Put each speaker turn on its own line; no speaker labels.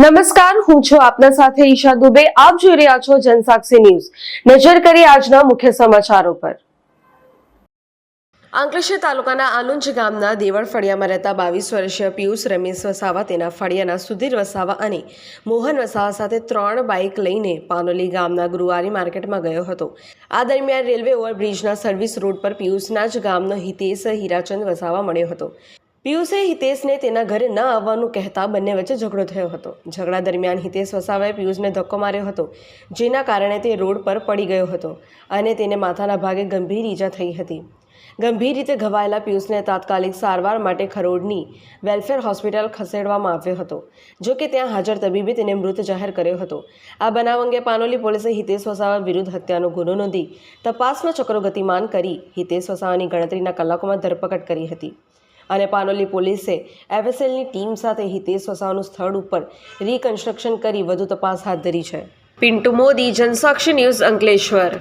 નમસ્કાર, હું છું આપના સાથે ઈશા દુબે. આપ જોઈ રહ્યા છો જનસાક્ષી ન્યૂઝ. નજર કરી આજના મુખ્ય સમાચારો પર. આંકલેશ્વર તાલુકાના આલુંજ ગામના દેવળ ફળિયામાં રહેતા બાવીસ વર્ષીય પિયુષ રમેશ વસાવા તેના ફળિયાના સુધીર વસાવા અને મોહન વસાવા સાથે ત્રણ બાઇક લઈને પાનોલી ગામના ગુરુવારી માર્કેટમાં ગયો હતો. આ દરમિયાન રેલવે ઓવરબ્રિજના સર્વિસ રોડ પર પિયુષના જ ગામનો હિતેશ હીરાચંદ વસાવા મળ્યો હતો. પિયુષે હિતેશને તેના ઘરે ન આવવાનું કહેતા બંને વચ્ચે ઝઘડો થયો હતો. ઝઘડા દરમિયાન હિતેશ વસાવાએ પિયુષને ધક્કો માર્યો હતો, જેના કારણે તે રોડ પર પડી ગયો હતો અને તેને માથાના ભાગે ગંભીર ઈજા થઈ હતી. ગંભીર રીતે ઘવાયેલા પિયુષને તાત્કાલિક સારવાર માટે ખરોડની વેલફેર હોસ્પિટલ ખસેડવામાં આવ્યો હતો, જો કે ત્યાં હાજર તબીબે તેને મૃત જાહેર કર્યો હતો. આ બનાવ અંગે પાનોલી પોલીસે હિતેશ વસાવા વિરુદ્ધ હત્યાનો ગુનો નોંધી તપાસમાં ચક્રો ગતિમાન કરી હિતેશ વસાવાની ગણતરીના કલાકોમાં ધરપકડ કરી હતી. અને પાનોલી પોલીસે એફએસએલની ટીમ સાથે હિતેશ વસાવાનું સ્થળ ઉપર રિકન્સ્ટ્રક્શન કરી વધુ તપાસ હાથ ધરી છે. પિન્ટુ મોદી, જનસાક્ષી ન્યૂઝ અંકલેશ્વર.